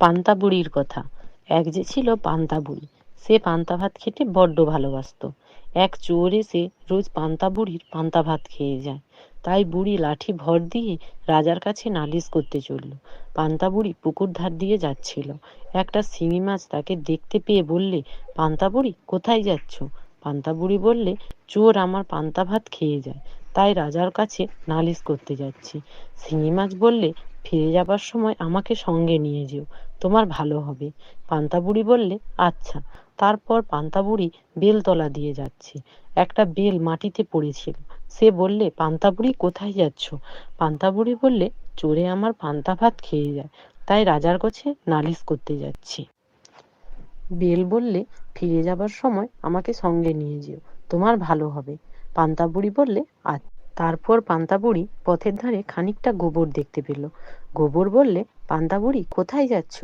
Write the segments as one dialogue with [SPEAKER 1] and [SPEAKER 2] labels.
[SPEAKER 1] পান্তা বুড়ির কথা। এক যে ছিল পান্তা বুড়ি সে পান্তা ভাত খেতে বড্ড ভালোবাসত। এক চোর এসে রোজ পান্তা বুড়ির পান্তা ভাত খেয়ে যায়। তাই বুড়ি লাঠি ভর দিয়ে রাজার কাছে নালিশ করতে চলল। পান্তা বুড়ি পুকুর ধার দিয়ে যাচ্ছিল। একটা শিঙি মাছ তাকে দেখতে পেয়ে বললে পান্তা বুড়ি কোথায় যাচ্ছ? পান্তা বুড়ি বললে, চোর আমার পান্তা ভাত খেয়ে যায়। তাই রাজার কাছে নালিশ করতে যাচ্ছি। শিঙি মাছ বললে, ফিরে যাবার সময় আমাকে সঙ্গে নিয়ে যেও, তোমার ভালো হবে। পান্তা বুড়ি বললে আচ্ছা। তারপর পান্তা বুড়ি বেলতলা দিয়ে যাচ্ছে। একটা বেল মাটিতে পড়েছিল। সে বললে, পান্তা বুড়ি, কোথায় যাচ্ছ? পান্তা বুড়ি বললে, চোরে আমার পান্তা ভাত খেয়ে যায়। তাই রাজার কাছে নালিশ করতে যাচ্ছি। বেল বললে, ফিরে যাবার সময় আমাকে সঙ্গে নিয়ে যেও, তোমার ভালো হবে। পান্তা বুড়ি বললে আজ তারপর পান্তা বুড়ি পথের ধারে খানিকটা গোবর দেখতে পেল। গোবর বললে, পান্তা বুড়ি, কোথায় যাচ্ছ?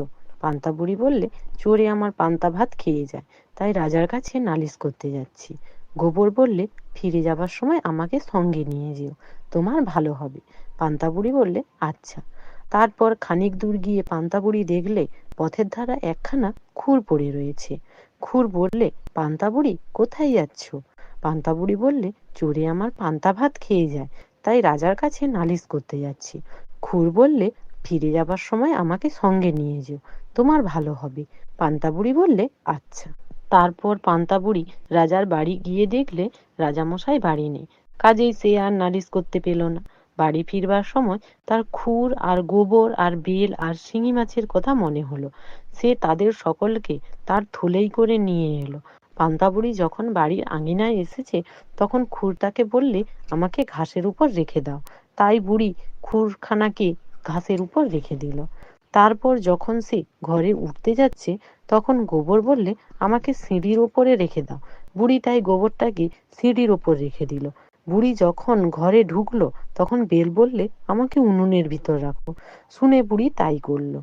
[SPEAKER 1] পান্তা বুড়ি বললে, চোরে আমার পান্তা ভাত খেয়ে যায়, তাই রাজার কাছে নালিশ করতে যাচ্ছি। গোবর বললে, ফিরে যাবার সময় আমাকে সঙ্গে নিয়ে যেও, তোমার ভালো হবে। পান্তা বুড়ি বললে আচ্ছা। তারপর খানিক দূর গিয়ে পান্তা বুড়ি দেখলে পথের ধারা একখানা খুর পড়ে রয়েছে। খুর বললে পান্তা বুড়ি কোথায় যাচ্ছ? পান্তা বুড়ি বললে, চোরে আমার পান্তা ভাত খেয়ে যায়, তাই রাজার কাছে নালিশ করতে যাচ্ছি। খুর বললে, ফিরে যাবার সময় আমাকে সঙ্গে নিয়ে যেও, তোমার ভালো হবে। পান্তা বুড়ি বললে আচ্ছা। তারপর পান্তা বুড়ি রাজার বাড়ি গিয়ে দেখলে রাজামশাই বাড়ি নেই, কাজেই সে আর নালিশ করতে পেল না। বাড়ি ফিরবার সময় তার খুর আর গোবর আর বেল আর শিঙি মাছের কথা মনে হলো। সে তাদের সকলকে তার থলেই করে নিয়ে এলো। পান্তা বুড়ি যখন বাড়ির আঙিনায় এসেছে, তখন খুরটাকে বললে, আমাকে ঘাসের উপর রেখে দাও। তাই বুড়ি খুরখানাকে ঘাসের উপর রেখে দিল। তারপর যখন সে ঘরে উঠতে যাচ্ছে, তখন গোবর বললে, আমাকে সিঁড়ির ওপরে রেখে দাও। বুড়ি তাই গোবরটাকে সিঁড়ির ওপর রেখে দিল। বুড়ি যখন ঘরে ঢুকলো, তখন বেল বললে, আমাকে উনুনের ভিতর রাখো। শুনে বুড়ি তাই করল।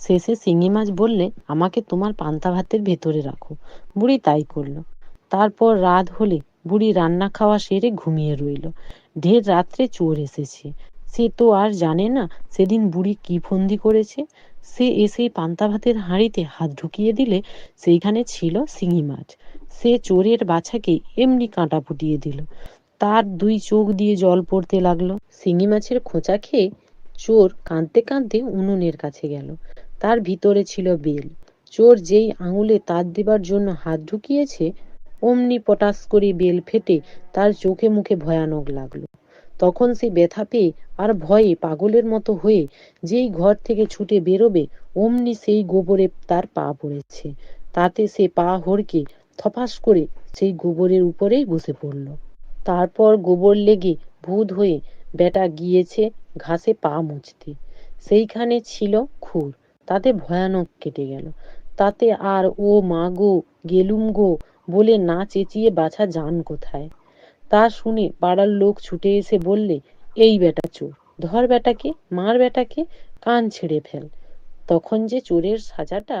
[SPEAKER 1] শেষে শিঙি মাছ বললে, আমাকে তোমার পান্তা ভাতের ভেতরে রাখো। বুড়ি তাই করল। তারপর রাত হলে বুড়ি রান্না খাওয়া সেরে ঘুমিয়ে রইল। ঢের রাত্রে চোর এসেছে। সে তো আর জানে না সেদিন বুড়ি কি ফন্দি করেছে। সে এসে পান্তা ভাতের হাঁড়িতে হাত ঢুকিয়ে দিলে, সেইখানে ছিল শিঙি মাছ। সে চোরের বাছাকে এমনি কাঁটা ফুটিয়ে দিল। তার দুই চোখ দিয়ে জল পড়তে লাগল। শিঙি মাছের খোঁচা খেয়ে চোর কাঁদতে কাঁদতে উনুনের কাছে গেল। তার ভিতরে ছিল বেল। চোর যেই আঙুলে তার দেবার জন্য হাত ঢুকিয়েছে, অমনি পটাশ করে বেল ফেটে তার চোখে মুখে ভয়ানক লাগল। তখন সে ব্যথা পেয়ে আর ভয়ে পাগলের মতো হয়ে যেই ঘর থেকে ছুটে বেরোবে, অমনি সেই গোবরে তার পা পড়েছে। তাতে সে পা হড়কে থপাস করে সেই গোবরের উপরেই বসে পড়ল। তারপর গোবর লেগে ভূত হয়ে বেটা গিয়েছে ঘাসে পা মুছতে। সেইখানে ছিল খুর, তাতে ভয়ানক কেটে গেল। তাতে আর ও মা গো, গেলুম গো বলে না চেঁচিয়ে বাছা যান কোথায়? তা শুনে পাড়ার লোক ছুটে এসে বললে, এই বেটা চোর, ধর বেটাকে, মার বেটাকে, কান ছেড়ে ফেল। তখন যে চোরের সাজাটা